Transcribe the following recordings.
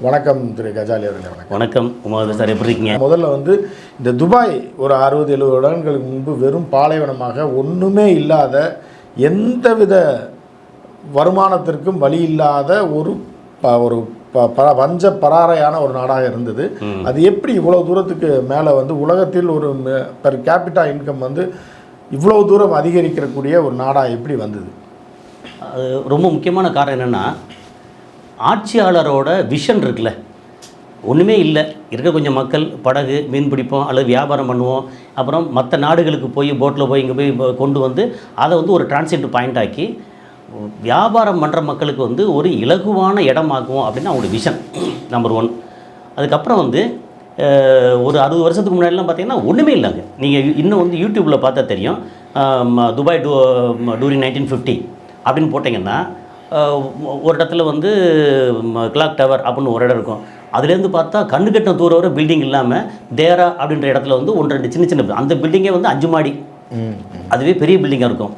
வணக்கம் திரு கஜாலி அவர்களே வணக்கம். வணக்கம். உமாவது சார் எப்படி இருக்கீங்க? முதல்ல வந்து இந்த துபாய் ஒரு அறுபது எழுபது வருடங்களுக்கு முன்பு வெறும் பாலைவனமாக ஒன்றுமே இல்லாத எந்தவித வருமானத்திற்கும் வழி இல்லாத ஒரு ப- ஒரு ப- ப- பஞ்ச பராரையான ஒரு நாடாக இருந்தது. அது எப்படி இவ்வளோ தூரத்துக்கு மேலே வந்து உலகத்தில் ஒரு பெர் கேபிட்டா இன்கம் வந்து இவ்வளோ தூரம் அதிகரிக்கக்கூடிய ஒரு நாடாக எப்படி வந்தது? அது ரொம்ப முக்கியமான காரணம் என்னென்னா ஆட்சியாளரோட விஷன் இருக்குல்ல? ஒன்றுமே இல்லை. இருக்க கொஞ்சம் மக்கள் படகு மீன் பிடிப்போம் அல்லது வியாபாரம் பண்ணுவோம். அப்புறம் மற்ற நாடுகளுக்கு போய் போட்டில் போய் இங்கே போய் கொண்டு வந்து அதை வந்து ஒரு டிரான்சிட் பாயிண்ட் ஆக்கி வியாபாரம் பண்ணுற மக்களுக்கு வந்து ஒரு இலகுவான இடமாக்குவோம் அப்படின்னு அவங்களோட விஷன் நம்பர் ஒன் அதுக்கப்புறம் வந்து ஒரு அறுபது வருஷத்துக்கு முன்னாடிலாம் பார்த்தீங்கன்னா ஒன்றுமே இல்லைங்க. நீங்கள் இன்னும் வந்து யூடியூப்பில் பார்த்தா தெரியும். ம- Dubai to touring nineteen fifty அப்படின்னு போட்டிங்கன்னா ஒரு இடத்துல வந்து கிளாக் டவர் அப்படின்னு ஒரு இடம் இருக்கும். அதுலேருந்து பார்த்தா கண்ணு கட்டின தூரம் வரை பில்டிங் இல்லாமல் தேரா அப்படின்ற இடத்துல வந்து ஒன்று ரெண்டு சின்ன சின்ன அந்த பில்டிங்கே வந்து அஞ்சு மாடி. அதுவே பெரிய பில்டிங்காக இருக்கும்.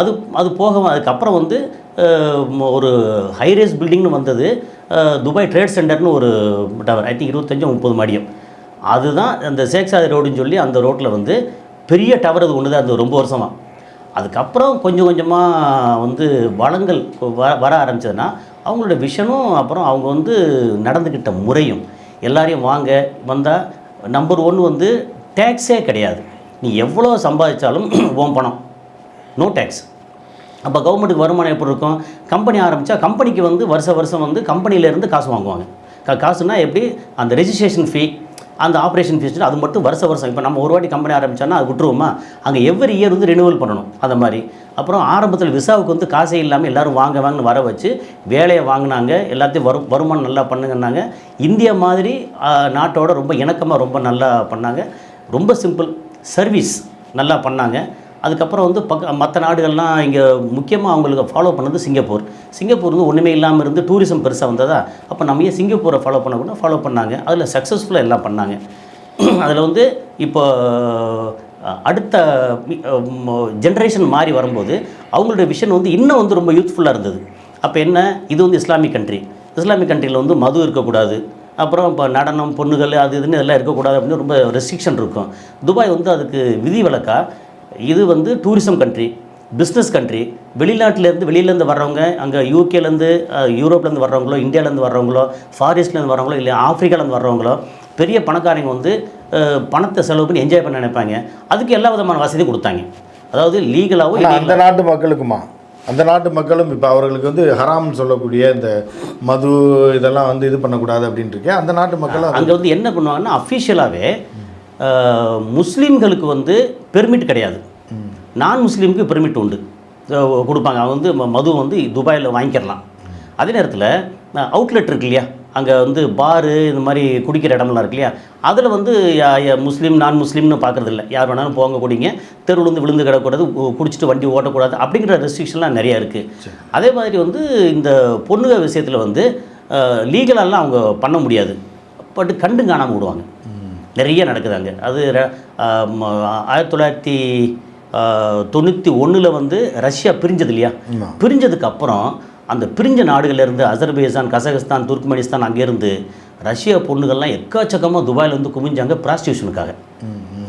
அது அது போக அதுக்கப்புறம் வந்து ஒரு ஹைரேஸ் பில்டிங்னு வந்தது. துபாய் ட்ரேட் சென்டர்னு ஒரு டவர் ஐ திங்க் இருபத்தஞ்சு முப்பது மாடியம் அதுதான் அந்த சேக்சாதி ரோடுன்னு சொல்லி அந்த ரோட்டில் வந்து பெரிய டவர் அது ஒன்று தான் அது ரொம்ப வருஷமாக அதுக்கப்புறம் கொஞ்சம் கொஞ்சமாக வந்து வளங்கள் வர வர ஆரம்பிச்சதுன்னா அவங்களோட விஷனும் அப்புறம் அவங்க வந்து நடந்துக்கிட்ட முறையும். எல்லாரையும் வாங்க வந்தால் நம்பர் ஒன் வந்து டேக்ஸே கிடையாது. நீ எவ்வளோ சம்பாதிச்சாலும் ஓம் பணம். நோ டேக்ஸ் அப்போ கவர்மெண்ட்டுக்கு வருமானம் எப்படி இருக்கும்? கம்பெனி ஆரம்பித்தா கம்பெனிக்கு வந்து வருஷ வருஷம் வந்து கம்பெனியிலேருந்து காசு வாங்குவாங்க. க காசுன்னா எப்படி? அந்த ரெஜிஸ்ட்ரேஷன் ஃபீ அந்த ஆப்ரேஷன் ஃபீஸ் அது மட்டும் வருஷ வருஷம். இப்போ நம்ம ஒரு வாட்டி கம்பெனி ஆரம்பிச்சோன்னா அது விட்டுருவோமா? அங்கே எவ்ரி இயர் வந்து ரினுவல் பண்ணணும் அந்த மாதிரி. அப்புறம் ஆரம்பத்தில் விசாவுக்கு வந்து காசே இல்லாமல் எல்லோரும் வாங்க வாங்கன்னு வர வச்சு வேலையை வாங்கினாங்க எல்லாத்தையும் வரும் வருமானம் நல்லா பண்ணுங்கன்னாங்க. இந்தியா மாதிரி நாட்டோட ரொம்ப இணக்கமாக ரொம்ப நல்லா பண்ணாங்க. ரொம்ப சிம்பிள் சர்வீஸ் நல்லா பண்ணாங்க. அதுக்கப்புறம் வந்து பக்க மற்ற நாடுகள்லாம் இங்கே முக்கியமாக அவங்களுக்கு ஃபாலோ பண்ணது சிங்கப்பூர். சிங்கப்பூர் வந்து ஒன்றுமே இல்லாமல் இருந்து டூரிசம் பெருசாக வந்ததா? அப்போ நம்ம ஏன் சிங்கப்பூரை ஃபாலோ பண்ணக்கூட ஃபாலோ பண்ணாங்க. அதில் சக்ஸஸ்ஃபுல்லாக எல்லாம் பண்ணாங்க. அதில் வந்து இப்போ அடுத்த ஜென்ரேஷன் மாறி வரும்போது அவங்களுடைய விஷன் வந்து இன்னும் வந்து ரொம்ப யூத்ஃபுல்லாக இருந்தது. அப்போ என்ன? இது வந்து இஸ்லாமிக் கண்ட்ரி இஸ்லாமிக் கண்ட்ரியில் வந்து மது இருக்கக்கூடாது. அப்புறம் இப்போ நடனம் பொண்ணுகள் அது இதுன்னு இதெல்லாம் இருக்கக்கூடாது அப்படின்னு ரொம்ப ரெஸ்ட்ரிக்ஷன் இருக்கும். துபாய் வந்து அதுக்கு விதி விலக்கா இது வந்து டூரிசம் கண்ட்ரி பிஸ்னஸ் கண்ட்ரி வெளிநாட்டிலேருந்து வெளியிலேருந்து வர்றவங்க அங்கே யூகேலேருந்து யூரோப்லேருந்து வர்றவங்களோ இந்தியாவிலேருந்து வர்றவங்களோ ஃபாரிஸ்ட்லேருந்து வர்றவங்களோ இல்லை ஆஃப்ரிக்காலேருந்து வர்றவங்களோ பெரிய பணக்காரங்க வந்து பணத்தை செலவு பண்ணி என்ஜாய் பண்ண நினைப்பாங்க. அதுக்கு எல்லா விதமான வசதியும் கொடுத்தாங்க. அதாவது லீகலாகவும் அந்த நாட்டு மக்களுக்குமா? அந்த நாட்டு மக்களும் இப்போ அவர்களுக்கு வந்து ஹராம்னு சொல்லக்கூடிய இந்த மது இதெல்லாம் வந்து இது பண்ணக்கூடாது அப்படின்ட்டு இருக்கேன் அந்த நாட்டு மக்களும் அங்கே வந்து என்ன பண்ணுவாங்கன்னா அஃபிஷியலாகவே முஸ்லீம்களுக்கு வந்து பெர்மிட் கிடையாது. நான் முஸ்லீமுக்கு பெர்மிட் உண்டு. கொடுப்பாங்க. அவங்க வந்து மது வந்து துபாயில் வாங்கிக்கிறலாம். அதே நேரத்தில் அவுட்லெட் இருக்கு இல்லையா? அங்கே வந்து பாரு இந்த மாதிரி குடிக்கிற இடம்லாம் இருக்கு இல்லையா? அதில் வந்து முஸ்லீம் நான் முஸ்லீம்னு பார்க்குறது இல்லை. யார் வேணாலும் போங்க குடிங்க. தெருவில் வந்து விழுந்து கிடக்கூடாது குடிச்சிட்டு வண்டி ஓட்டக்கூடாது. அப்படிங்கிற ரெஸ்ட்ரிக்ஷன்லாம் நிறையா இருக்குது அதே மாதிரி வந்து இந்த பொண்ணுங்க விஷயத்தில் வந்து லீகலாலாம் அவங்க பண்ண முடியாது. பட் கண்டு காணாமல் விடுவாங்க நிறைய நடக்குது அங்கே. அது ஆயிரத்தி தொள்ளாயிரத்தி தொண்ணூற்றி ஒன்றில் வந்து ரஷ்யா பிரிஞ்சது இல்லையா. பிரிஞ்சதுக்கு அப்புறம் அந்த பிரிஞ்ச நாடுகள்ல இருந்து அசர்பைஜான் கசகஸ்தான் துர்க்மெனிஸ்தான் அங்கேருந்து ரஷ்யா பொண்ணுகள்லாம் எக்கச்சக்கமாக துபாயில் வந்து குமிஞ்சாங்க ப்ராஸ்டியூஷனுக்காக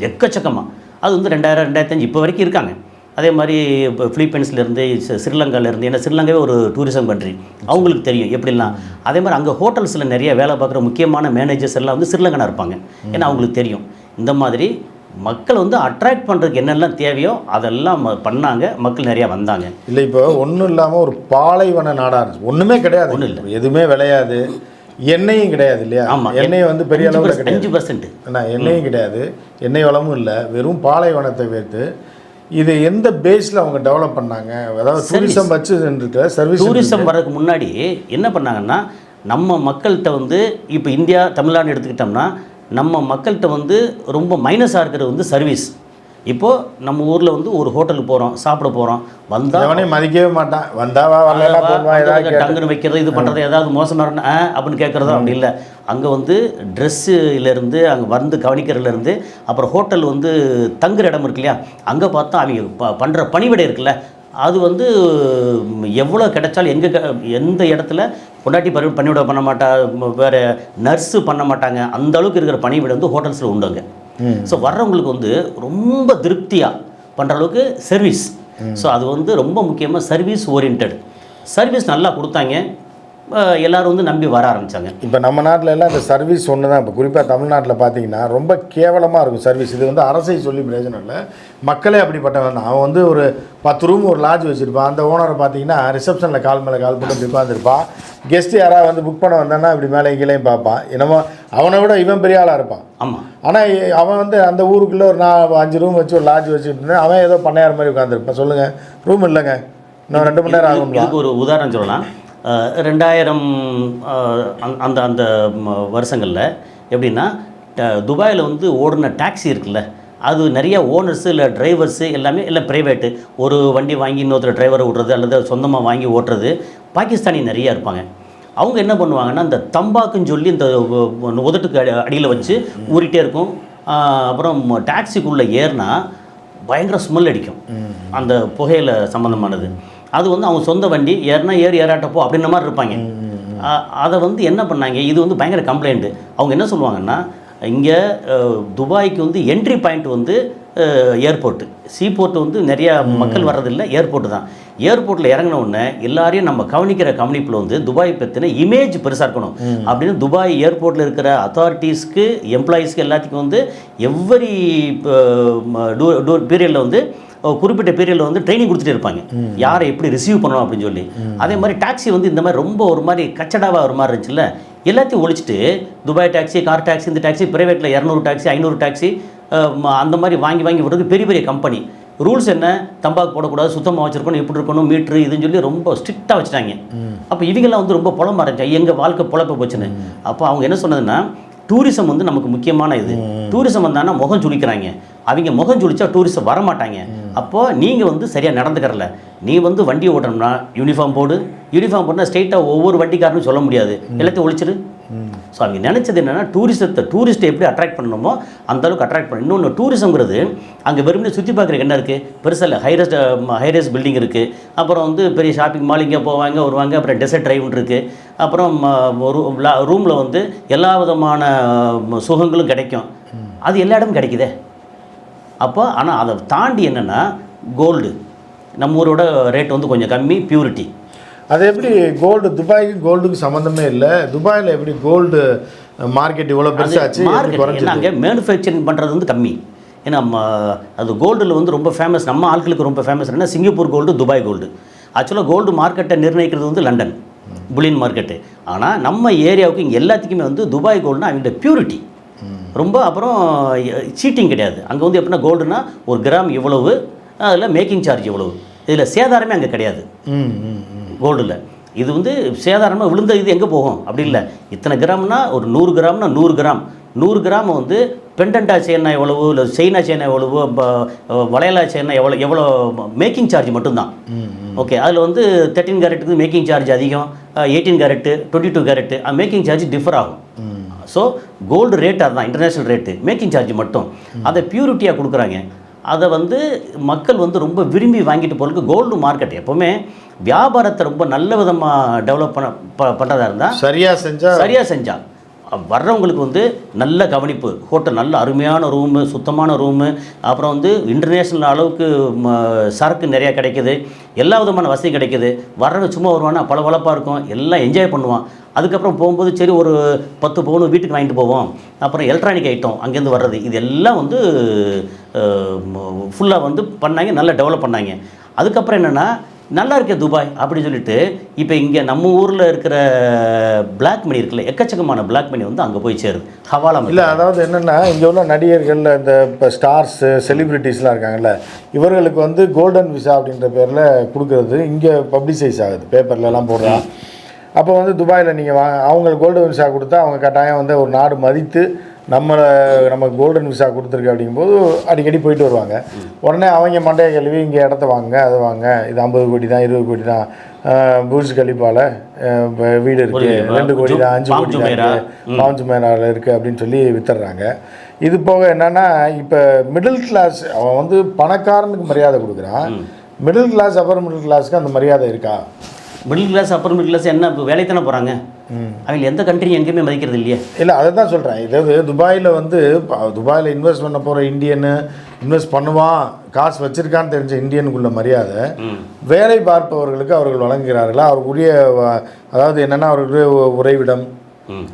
எக்கச்சக்கமாக அது வந்து ரெண்டாயிரம் ரெண்டாயிரத்தஞ்சு இப்போ வரைக்கும் இருக்காங்க. அதே மாதிரி இப்போ பிலிப்பைன்ஸ்லேருந்து ஸ்ரீலங்காலேருந்து ஏன்னா ஸ்ரீலங்காவே ஒரு டூரிசம் கண்ட்ரி அவங்களுக்கு தெரியும் எப்படிலாம் அதே மாதிரி அங்கே ஹோட்டல்ஸில் நிறைய வேலை பார்க்குற முக்கியமான மேனேஜர்ஸ் எல்லாம் வந்து ஸ்ரீலங்கனா இருப்பாங்க. ஏன்னா அவங்களுக்கு தெரியும். இந்த மாதிரி மக்கள் வந்து அட்ராக்ட் பண்ணுறதுக்கு என்னெல்லாம் தேவையோ அதெல்லாம் பண்ணாங்க. மக்கள் நிறையா வந்தாங்க. இல்லை இப்போ ஒன்றும் இல்லாமல் ஒரு பாலைவன நாடாக இருந்துச்சு. ஒன்றுமே கிடையாது. ஒண்ணும் இல்ல. எதுவுமே விளையாது. எண்ணெயும் கிடையாது இல்லையா? ஆமாம் எண்ணெய் வந்து பெரிய அளவில் கிடையாது. அஞ்சு பர்சன்ட். என்ன எண்ணெயும் கிடையாது. எண்ணெய் வளமும் இல்லை. வெறும் பாலைவனத்தை வைத்து இது எந்த பேஸில் அவங்க டெவலப் பண்ணாங்க? அதாவது டூரிசம் வச்சு சர்வீஸ் டூரிசம் வரதுக்கு முன்னாடி என்ன பண்ணாங்கன்னா நம்ம மக்கள்கிட்ட வந்து இப்போ இந்தியா தமிழ்நாடு எடுத்துக்கிட்டோம்னா நம்ம மக்கள்கிட்ட வந்து ரொம்ப மைனஸாக இருக்கிறது வந்து சர்வீஸ் இப்போது நம்ம ஊரில் வந்து ஒரு ஹோட்டலுக்கு போகிறோம் சாப்பிட போகிறோம் வந்தால் மதிக்கவே மாட்டான். வந்தாவா டங்குன்னு வைக்கிறது இது பண்ணுறது ஏதாவது மோசமாக அப்படின்னு கேட்குறதோ அப்படி இல்லை. அங்கே வந்து ட்ரெஸ்ஸுலேருந்து அங்கே வந்து கவனிக்கிறதுலேருந்து அப்புறம் ஹோட்டல் வந்து தங்குற இடம் இருக்கு இல்லையா? அங்கே பார்த்தா அவங்க ப பண்ணுற பணிவிடை இருக்குல்ல? அது வந்து எவ்வளோ கிடைச்சாலும் எங்கே எந்த இடத்துல பொண்டாட்டி பரி பணிவிட பண்ண மாட்டா வேற நர்ஸு பண்ண மாட்டாங்க. அந்த அளவுக்கு இருக்கிற பணிவிட வந்து ஹோட்டல்ஸில் உண்டுங்க ஸோ வர்றவங்களுக்கு வந்து ரொம்ப திருப்தியாக பண்ணுற அளவுக்கு சர்வீஸ் ஸோ அது வந்து ரொம்ப முக்கியமாக சர்வீஸ் ஓரியன்ட் சர்வீஸ் நல்லா கொடுத்தாங்க. எல்லாரும் வந்து நம்பி வர ஆரம்பித்தாங்க இப்போ நம்ம நாட்டில் எல்லாம் இந்த சர்வீஸ் ஒன்று தான் இப்போ குறிப்பாக தமிழ்நாட்டில் பார்த்தீங்கன்னா ரொம்ப கேவலமாக இருக்கும் சர்வீஸ் இது வந்து அரசை சொல்லி பிரயோஜனம் இல்லை. மக்களே அப்படிப்பட்டவன் அவன் வந்து ஒரு பத்து ரூம் ஒரு லாட்ஜ் வச்சுருப்பான். அந்த ஓனரை பார்த்தீங்கன்னா ரிசப்ஷனில் கால் மேலே கால் போட்டு இப்படி உட்காந்துருப்பான் கெஸ்ட்டு யாராவது வந்து புக் பண்ண வந்தான்னா இப்படி மேலே கீழேயும் பார்ப்பான். என்னமோ அவனை விட இவன் பெரிய ஆளாக இருப்பான். ஆமாம் ஆனால் அவன் வந்து அந்த ஊருக்குள்ளே ஒரு நான் அஞ்சு ரூம் வச்சு ஒரு லாட்ஜ் வச்சுட்டு. அவன் ஏதோ பண்ணையார் மாதிரி உட்காந்துருப்பான் சொல்லுங்கள் ரூம் இல்லைங்க. இன்னும் ரெண்டு மணி நேரம் ஆகும் ஒரு உதாரணம் சொல்லலாம். ரெண்டாயிரம் அந்த- அந்த அந்த வருஷங்களில் எப்படின்னா துபாயில் வந்து ஓடின டாக்ஸி இருக்குல்ல அது நிறைய ஓனர்ஸு இல்லை டிரைவர்ஸு எல்லாமே இல்லை ப்ரைவேட்டு ஒரு வண்டி வாங்கி இன்னொருத்தர் டிரைவரை விட்றது அல்லது சொந்தமாக வாங்கி ஓட்டுறது பாகிஸ்தானி நிறையா இருப்பாங்க. அவங்க என்ன பண்ணுவாங்கன்னா இந்த தம்பாக்குன்னு சொல்லி இந்த உதட்டுக்கு அடி அடியில் வச்சு ஊறிட்டே இருக்கும். அப்புறம் டாக்ஸிக்குள்ளே ஏறினா பயங்கர ஸ்மெல் அடிக்கும். அந்த புகையில சம்மந்தமானது அது வந்து அவங்க சொந்த வண்டி ஏறினா ஏறி ஏறாட்டப்போ அப்படின்ற மாதிரி இருப்பாங்க. அதை வந்து என்ன பண்ணாங்க? இது வந்து பயங்கர கம்ப்ளைண்ட்டு அவங்க என்ன சொல்லுவாங்கன்னா இங்கே துபாய்க்கு வந்து என்ட்ரி பாயிண்ட் வந்து ஏர்போர்ட்டு சீபோர்ட் வந்து நிறையா மக்கள் வர்றதில்ல ஏர்போர்ட்டு தான். ஏர்போர்ட்டில் இறங்கின உடனே எல்லாரையும் நம்ம கவனிக்கிற கவனிப்பில் வந்து துபாய் பற்றின இமேஜ் பெருசாக இருக்கணும். அப்படின்னு துபாய் ஏர்போர்ட்டில் இருக்கிற அத்தாரிட்டிஸ்க்கு எம்ப்ளாயீஸ்க்கு எல்லாத்துக்கும் வந்து எவ்வரி பீரியடில் வந்து குறிப்பிட்ட பீரியடில் வந்து ட்ரைனிங் கொடுத்துட்டே இருப்பாங்க. யாரை எப்படி ரிசீவ் பண்ணணும் அப்படின்னு சொல்லி. அதே மாதிரி டாக்ஸி வந்து இந்த மாதிரி ரொம்ப ஒரு மாதிரி கச்சடாவாக ஒரு மாதிரி இருந்துச்சுல்ல. எல்லாத்தையும் ஒழிச்சிட்டு துபாய் டாக்ஸி கார் டாக்ஸி இந்த டாக்ஸி ப்ரைவேட்டில் இரநூறு டாக்ஸி ஐநூறு டாக்ஸி அந்த மாதிரி வாங்கி வாங்கி விடுறது பெரிய பெரிய கம்பெனி ரூல்ஸ் என்ன? தம்பாக்கு போடக்கூடாது சுத்தமாக வச்சிருக்கணும் இப்படி இருக்கணும் மீட்ரு இதுன்னு சொல்லி ரொம்ப ஸ்ட்ரிக்டாக வச்சுட்டாங்க. அப்போ இவங்கெல்லாம் வந்து ரொம்ப புலம்ப ஆரம்பிச்சாங்க எங்கள் வாழ்க்கை புலப்ப போச்சுன்னு. அப்போ அவங்க என்ன சொன்னதுன்னா டூரிசம் வந்து நமக்கு முக்கியமான இது. டூரிசம் வந்தானா முகம் சுளிக்கிறாங்க. அவங்க முகம் சுளிச்சா டூரிஸ்ட் வர மாட்டாங்க அப்போ நீங்கள் வந்து சரியாக நடந்துக்கிறல. நீ வந்து வண்டி ஓட்டணும்னா யூனிஃபார்ம் போடு. யூனிஃபார்ம் போட்டால் ஸ்ட்ரெயிட்டாக ஒவ்வொரு வண்டிக்காரனும் சொல்ல முடியாது. எல்லாத்தையும் ஒழிச்சிரு. ஸோ அவங்க நினச்சது என்னென்னா டூரிசத்தை டூரிஸ்ட்டை எப்படி அட்ராக்ட் பண்ணணுமோ அந்த அளவுக்கு அட்ராக்ட் பண்ணணும் இன்னொன்று டூரிசம்ங்கிறது அங்கே வெறுமனே சுற்றி பார்க்குறதுக்கு என்ன இருக்குது பெருசாக இல்லை. ஹைரஸ் ஹைரஸ் பில்டிங் இருக்குது அப்புறம் வந்து பெரிய ஷாப்பிங் மால் இங்கே போவாங்க வருவாங்க. அப்புறம் டெசர்ட் ட்ரைவ்னு இருக்குது அப்புறம் ஒரு ரூமில் வந்து எல்லா விதமான சுகங்களும் கிடைக்கும். அது எல்லா இடமும் கிடைக்குதே. அப்போ ஆனால் அதை தாண்டி என்னென்னா கோல்டு நம்ம ஊரோட ரேட் வந்து கொஞ்சம் கம்மி பியூரிட்டி அது எப்படி கோல்டு துபாய்க்கு கோல்டுக்கு சம்மந்தமே இல்லை. துபாயில் எப்படி கோல்டு மார்க்கெட் இவ்வளோ பெருசாச்சு மார்க்கெட் அங்கே மேனுஃபேக்சரிங் பண்ணுறது வந்து கம்மி. ஏன்னா அது கோல்டில் வந்து ரொம்ப ஃபேமஸ் நம்ம ஆட்களுக்கு ரொம்ப ஃபேமஸ் என்ன சிங்கப்பூர் கோல்டு துபாய் கோல்டு ஆக்சுவலாக கோல்டு மார்க்கெட்டை நிர்ணயிக்கிறது வந்து லண்டன். புலின் மார்க்கெட்டு ஆனால் நம்ம ஏரியாவுக்கு இங்கே எல்லாத்துக்குமே வந்து துபாய் கோல்டுனா அவங்களோட பியூரிட்டி ரொம்ப அப்புறம் சீட்டிங் கிடையாது. அங்கே வந்து எப்படின்னா கோல்டுனா ஒரு கிராம் இவ்வளவு அதில் மேக்கிங் சார்ஜ் இவ்வளவு. இதில் சேதாரமே அங்கே கிடையாது. கோல்டில் இது வந்து சேதாரமாக விழுந்த இது எங்கே போகும்? அப்படி இல்லை. இத்தனை கிராம்னா ஒரு நூறு கிராம்னா நூறு கிராம் நூறு கிராம் வந்து பெண்டண்டா செயின்னா எவ்வளவு இல்லை செயினா செயினா எவ்வளவு வளையலா செயினா எவ்வளோ எவ்வளோ மேக்கிங் சார்ஜ் மட்டும்தான். ஓகே அதில் வந்து தேர்ட்டின் கேரட்டுக்கு மேக்கிங் சார்ஜ் அதிகம் eighteen carat twenty two carat making charge differ ஆகும். ஸோ கோல்டு ரேட் அதுதான் இன்டர்நேஷ்னல் ரேட்டு மேக்கிங் சார்ஜ் மட்டும். அதை பியூரிட்டியாக கொடுக்குறாங்க. அதை வந்து மக்கள் வந்து ரொம்ப விரும்பி வாங்கிட்டு போகிறதுக்கு கோல்டு மார்க்கெட் எப்போவுமே வியாபாரத்தை ரொம்ப நல்ல விதமாக டெவலப் பண்ண ப பண்ணுறதா இருந்தால் சரியா செஞ்சா சரியாக செஞ்சா. வர்றவங்களுக்கு வந்து நல்ல கவனிப்பு ஹோட்டல் நல்ல அருமையான ரூமு சுத்தமான ரூமு அப்புறம் வந்து இன்டர்நேஷ்னல் அளவுக்கு ம, சரக்கு நிறையா கிடைக்குது எல்லா விதமான வசதி கிடைக்குது. வர்றவங்க சும்மா வருவானா பளபளப்பாக இருக்கும் எல்லாம் என்ஜாய் பண்ணுவான். அதுக்கப்புறம் போகும்போது சரி ஒரு பத்து பவுன் வீட்டுக்கு வாங்கிட்டு போவோம். அப்புறம் எலக்ட்ரானிக் ஐட்டம் அங்கேருந்து வர்றது. இது எல்லாம் வந்து ஃபுல்லாக வந்து பண்ணாங்க நல்லா டெவலப் பண்ணாங்க. அதுக்கப்புறம் என்னென்னா நல்லா இருக்கே துபாய் அப்படின்னு சொல்லிட்டு இப்போ இங்கே நம்ம ஊரில் இருக்கிற பிளாக் மணி இருக்குல்ல எக்கச்சக்கமான பிளாக் மணி வந்து அங்கே போய் சேருது. ஹவாலா. இல்லை அதாவது என்னென்னா இங்கே உள்ள நடிகர்கள் இந்த இப்போ ஸ்டார்ஸு செலிப்ரிட்டிஸ்லாம் இருக்காங்கல்ல இவர்களுக்கு வந்து கோல்டன் விசா அப்படின்ற பேரில் கொடுக்கறது இங்கே பப்ளிசைஸ் ஆகுது பேப்பர்லலாம் போடுறா. அப்போ வந்து துபாயில் நீங்கள் வா அவங்களுக்கு கோல்டன் விசா கொடுத்தா அவங்க கட்டாயம் வந்து ஒரு நாடு மதித்து நம்மளை நம்ம கோல்டன் விசா கொடுத்துருக்கு அப்படிங்கும்போது அடிக்கடி போயிட்டு வருவாங்க. உடனே அவங்க மண்டைய கழுவி இங்கே இடத்த வாங்க அதை வாங்க இது ஐம்பது கோடி தான் இருபது கோடி தான். பூர்ஜ் கலிப்பால வீடு இருக்குது ரெண்டு கோடி தான் அஞ்சு கோடி தான் ஜுமைரா. இருக்கு. பாஞ்சு மேனாவில் இருக்குது அப்படின்னு சொல்லி வித்துடுறாங்க. இது போக என்னன்னா இப்போ மிடில் கிளாஸ் அவன் வந்து பணக்காரனுக்கு மரியாதை கொடுக்குறான். மிடில் கிளாஸ் அப்பர் மிடில் கிளாஸ்க்கு அந்த மரியாதை இருக்கா? Middle class upper middle class என்ன வேலைக்கு தானே போகிறாங்க அவங்க எந்த கண்ட்ரியும் எங்கேயுமே மதிக்கிறது இல்லையே. இல்லை அதை தான் சொல்கிறேன் இதாவது துபாயில் வந்து துபாயில் இன்வெஸ்ட் பண்ண போகிற இந்தியனு இன்வெஸ்ட் பண்ணுவான். காசு வச்சிருக்கான்னு தெரிஞ்ச இந்தியனுக்குள்ள மரியாதை. வேலை பார்ப்பவர்களுக்கு அவர்கள் வழங்குகிறார்களா? அவர்களுடைய வ- அதாவது என்னென்னா அவர்களுடைய உறைவிடம்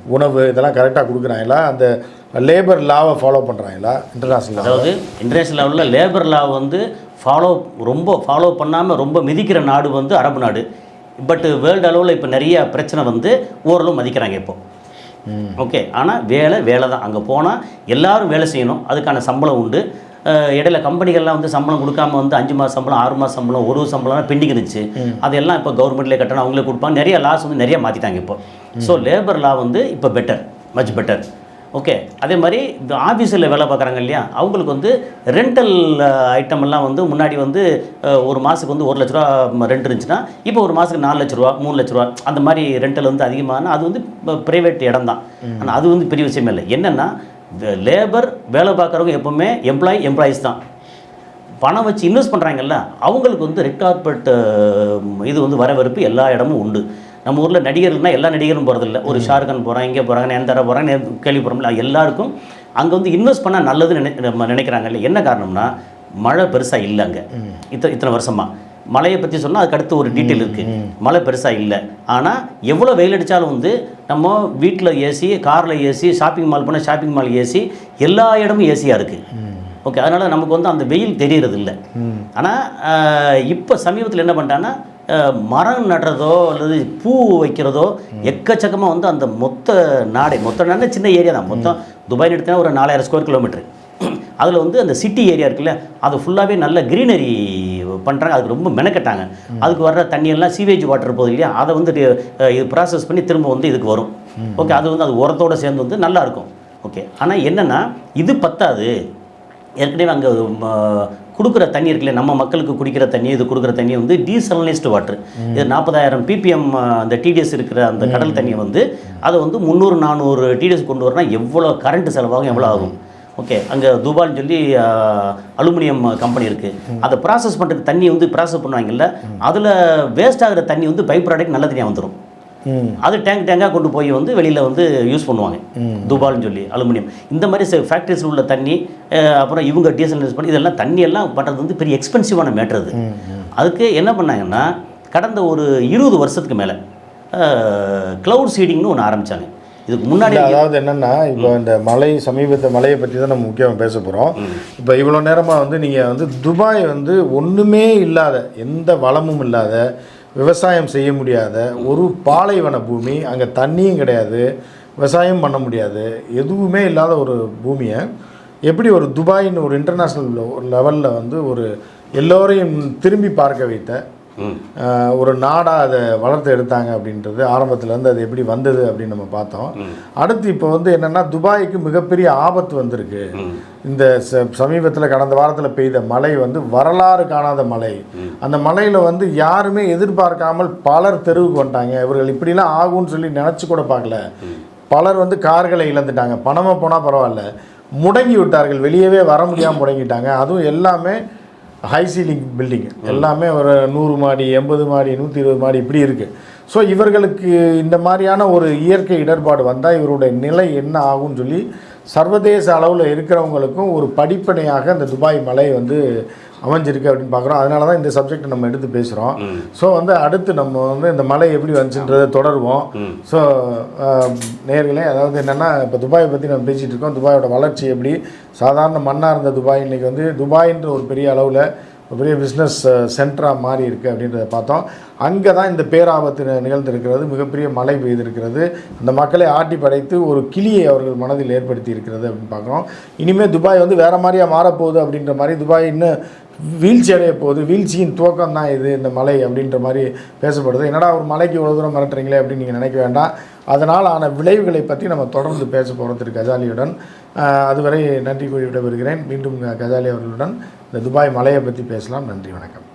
உணவு இதெல்லாம் கரெக்டாக கொடுக்குறாங்களா? அந்த லேபர் லாவை ஃபாலோ பண்ணுறாங்களா இன்டர்நேஷ்னல் அதாவது இன்டர்நேஷனல் லெவலில் லேபர் லா வந்து ஃபாலோ ரொம்ப ஃபாலோ பண்ணாமல் ரொம்ப மிதிக்கிற நாடு வந்து அரபு நாடு. பட் வேர்ல்டு அளவில் இப்போ நிறைய பிரச்சனை வந்து ஓரளவு மதிக்கிறாங்க இப்போ. ஓகே ஆனால் வேலை வேலை தான். அங்கே போனால் எல்லாரும் வேலை செய்யணும். அதுக்கான சம்பளம் உண்டு. இடையில கம்பெனிகள்லாம் வந்து சம்பளம் கொடுக்காம வந்து அஞ்சு மாதம் சம்பளம் ஆறு மாதம் சம்பளம் ஒரு சம்பளம் பெண்டிங் இருந்துச்சு அதெல்லாம் இப்போ கவர்மெண்ட்லேயே கட்டணும் அவங்களே கொடுப்பாங்க. நிறைய லாஸ் வந்து நிறைய மாற்றிட்டாங்க இப்போ. ஸோ லேபர் லா வந்து இப்போ பெட்டர் மச் பெட்டர் ஓகே அதே மாதிரி இந்த ஆஃபீஸில் வேலை பார்க்குறாங்க இல்லையா? அவங்களுக்கு வந்து ரெண்டல் ஐட்டம் எல்லாம் வந்து முன்னாடி வந்து ஒரு மாதத்துக்கு வந்து ஒரு லட்ச ரூபா ரெண்ட் இருந்துச்சுன்னா இப்போ ஒரு மாதத்துக்கு நாலு லட்ச ரூபா மூணு லட்ச ரூபா அந்த மாதிரி ரெண்டல் வந்து அதிகமான அது வந்து ப்ரைவேட் இடம் தான். ஆனால் அது வந்து பெரிய விஷயமே இல்லை. என்னென்னா லேபர் வேலை பார்க்குறவங்க எப்போவுமே எம்ப்ளாயி எம்ப்ளாயீஸ் தான். பணம் வச்சு இன்வெஸ்ட் பண்ணுறாங்கல்ல அவங்களுக்கு வந்து ரெட் கார்பெட் இது வந்து வரவேற்பு எல்லா இடமும் உண்டு. நம்ம ஊரில் நடிகர்கள்னா எல்லா நடிகரும் போகிறதில்ல ஒரு ஷாருக்கான் போகிறாங்க இங்கே போகிறாங்க நயன்தாரா போகிறாங்க கேள்விப்படுறோம்ல எல்லாருக்கும் அங்கே வந்து இன்வெஸ்ட் பண்ணால் நல்லதுன்னு நினை நம்ம நினைக்கிறாங்கல்ல என்ன காரணம்னா மழை பெருசாக இல்லை அங்கே. இத்தனை இத்தனை வருஷமாக மழையை பற்றி சொன்னால் அதுக்கு அடுத்து ஒரு டீட்டெயில் இருக்குது மழை பெருசாக இல்லை. ஆனால் எவ்வளோ வெயில் அடித்தாலும் வந்து நம்ம வீட்டில் ஏசி காரில் ஏசி ஷாப்பிங் மால் போனால் ஷாப்பிங் மால் ஏசி எல்லா இடமும் ஏசியாக இருக்குது ஓகே அதனால் நமக்கு வந்து அந்த வெயில் தெரியறது இல்லை ஆனால் இப்போ சமீபத்தில் என்ன பண்ணிட்டாங்கன்னா அஹ், மரம் நடுறதோ அல்லது பூ வைக்கிறதோ எக்கச்சக்கமாக வந்து அந்த மொத்த நாடே மொத்த நாடே சின்ன ஏரியா தான். மொத்தம் துபாய் எடுத்தா ஒரு நாலாயிரம் ஸ்கொயர் கிலோமீட்டர் அதில் வந்து அந்த சிட்டி ஏரியா இருக்குல்ல அது ஃபுல்லாகவே நல்ல க்ரீனரி பண்ணுறாங்க அதுக்கு ரொம்ப மெனக்கட்டாங்க. அதுக்கு வர்ற தண்ணியெல்லாம் சீவேஜ் வாட்டர் போகுது இல்லையா? அதை வந்து இது ப்ராசஸ் பண்ணி திரும்ப வந்து இதுக்கு வரும். ஓகே அது வந்து அது உரத்தோட சேர்ந்து வந்து நல்லா இருக்கும். ஓகே ஆனால் என்னென்னா இது பத்தாது. ஏற்கனவே அங்கே கொடுக்குற தண்ணி இருக்குல்ல நம்ம மக்களுக்கு குடிக்கிற தண்ணி இது கொடுக்குற தண்ணி வந்து டீசலனைஸ்டு வாட்டர் இது நாற்பதாயிரம் பிபிஎம் அந்த டிடிஎஸ் இருக்கிற அந்த கடல் தண்ணியை வந்து அதை வந்து முந்நூறு நானூறு டிடிஎஸ் கொண்டு வரனா எவ்வளோ கரண்ட் செலவாகும் எவ்வளோ ஆகும்? ஓகே அங்கே துபால்னு சொல்லி அலுமினியம் கம்பெனி இருக்குது அதை ப்ராசஸ் பண்ணுறதுக்கு தண்ணி வந்து ப்ராசஸ் பண்ணுவாங்கல்ல அதில் வேஸ்ட் ஆகிற தண்ணி வந்து பை ப்ராடக்ட் நல்ல தண்ணியாக வந்துடும் அது டேங்க் டேங்காக கொண்டு போய் வந்து வெளியில் வந்து யூஸ் பண்ணுவாங்க. துபால்னு சொல்லி அலுமினியம். இந்த மாதிரி ஃபேக்ட்ரிஸில் உள்ள தண்ணி அப்புறம் இவங்க டீசல் யூஸ் பண்ணி இதெல்லாம் தண்ணி எல்லாம் பண்ணுறது வந்து பெரிய எக்ஸ்பென்சிவான மேட்ரு அது. அதுக்கு என்ன பண்ணாங்கன்னா கடந்த ஒரு இருபது வருஷத்துக்கு மேலே க்ளவுட் சீடிங்னு ஒன்று ஆரம்பித்தாங்க இதுக்கு முன்னாடி அதாவது என்னன்னா இப்போ இந்த மலை சமீபத்த மலையை பற்றி தான் நம்ம முக்கியமாக பேச போகிறோம் இப்போ இவ்வளோ நேரமாக வந்து நீங்கள் வந்து துபாய் வந்து ஒன்றுமே இல்லாத எந்த வளமும் இல்லாத விவசாயம் செய்ய முடியாத ஒரு பாலைவன பூமி அங்கே தண்ணியும் கிடையாது விவசாயம் பண்ண முடியாது எதுவுமே இல்லாத ஒரு பூமியை எப்படி ஒரு துபாயின்னு ஒரு இன்டர்நேஷ்னல் லெவலில் வந்து ஒரு எல்லோரையும் திரும்பி பார்க்க வைத்த ஒரு நாடாக அதை வளர்த்து எடுத்தாங்க அப்படின்றது ஆரம்பத்துலேருந்து அது எப்படி வந்தது அப்படின்னு நம்ம பார்த்தோம். அடுத்து இப்போ வந்து என்னென்னா துபாய்க்கு மிகப்பெரிய ஆபத்து வந்திருக்கு. இந்த ச சமீபத்தில் கடந்த வாரத்தில் பெய்த மழை வந்து வரலாறு காணாத மழை. அந்த மழையில் வந்து யாருமே எதிர்பார்க்காமல் பலர் தெருவுக்கு வந்துட்டாங்க. இவர்கள் இப்படிலாம் ஆகும்னு சொல்லி நினச்சி கூட பார்க்கல. பலர் வந்து கார்களை இழந்துட்டாங்க. பணமாக போனால் பரவாயில்ல. முடங்கி விட்டார்கள். வெளியவே வர முடியாமல் முடங்கிட்டாங்க. அதுவும் எல்லாமே ஹை சீலிங் பில்டிங் எல்லாமே ஒரு நூறு மாடி எண்பது மாடி நூற்றி இருபது மாடி இப்படி இருக்குது ஸோ இவர்களுக்கு இந்த மாதிரியான ஒரு இயற்கை இடர்பாடு வந்தால் இவருடைய நிலை என்ன ஆகும்னு சொல்லி சர்வதேச அளவில் இருக்கிறவங்களுக்கும் ஒரு படிப்பனையாக இந்த துபாய் மலை வந்து அமைஞ்சிருக்கு அப்படின்னு பார்க்குறோம். அதனால தான் இந்த சப்ஜெக்டை நம்ம எடுத்து பேசுகிறோம் ஸோ வந்து அடுத்து நம்ம வந்து இந்த மலை எப்படி வந்துச்சுன்றதை தொடருவோம். ஸோ நேர்களே அதாவது என்னென்னா இப்போ துபாயை பற்றி நம்ம பேசிகிட்டு இருக்கோம். துபாயோட வளர்ச்சி எப்படி? சாதாரண மண்ணாக இருந்த துபாய் இன்றைக்கி வந்து துபாய்ன்ற ஒரு பெரிய அளவில் ஒரு பெரிய பிஸ்னஸ் சென்டராக மாறி இருக்குது அப்படின்றத பார்த்தோம். அங்கே தான் இந்த பேராபத்து நிகழ்ந்திருக்கிறது. மிகப்பெரிய மழை பெய்திருக்கிறது. அந்த மக்களை ஆட்டி படைத்து ஒரு கிளியை அவர்கள் மனதில் ஏற்படுத்தி இருக்கிறது அப்படின்னு பார்க்குறோம். இனிமேல் துபாய் வந்து வேறு மாதிரியாக மாறப்போகுது அப்படின்ற மாதிரி துபாய் இன்னும் வீழ்ச்சி அடைய போகுது வீழ்ச்சியின் துவக்கம் தான் இது இந்த மலை அப்படின்ற மாதிரி பேசப்படுது. என்னடா ஒரு மலைக்கு இவ்வளோ தூரம் மிரட்டுறீங்களே அப்படின்னு நீங்கள் நினைக்க வேண்டாம். அதனால் ஆன விளைவுகளை பற்றி நம்ம தொடர்ந்து பேச போகிறோம் திரு கஜாலியுடன். அதுவரை நன்றி கூறி விடைபெறுகிறேன். மீண்டும் கஜாலி அவர்களுடன் இந்த துபாய் மலையை பற்றி பேசலாம். நன்றி வணக்கம்.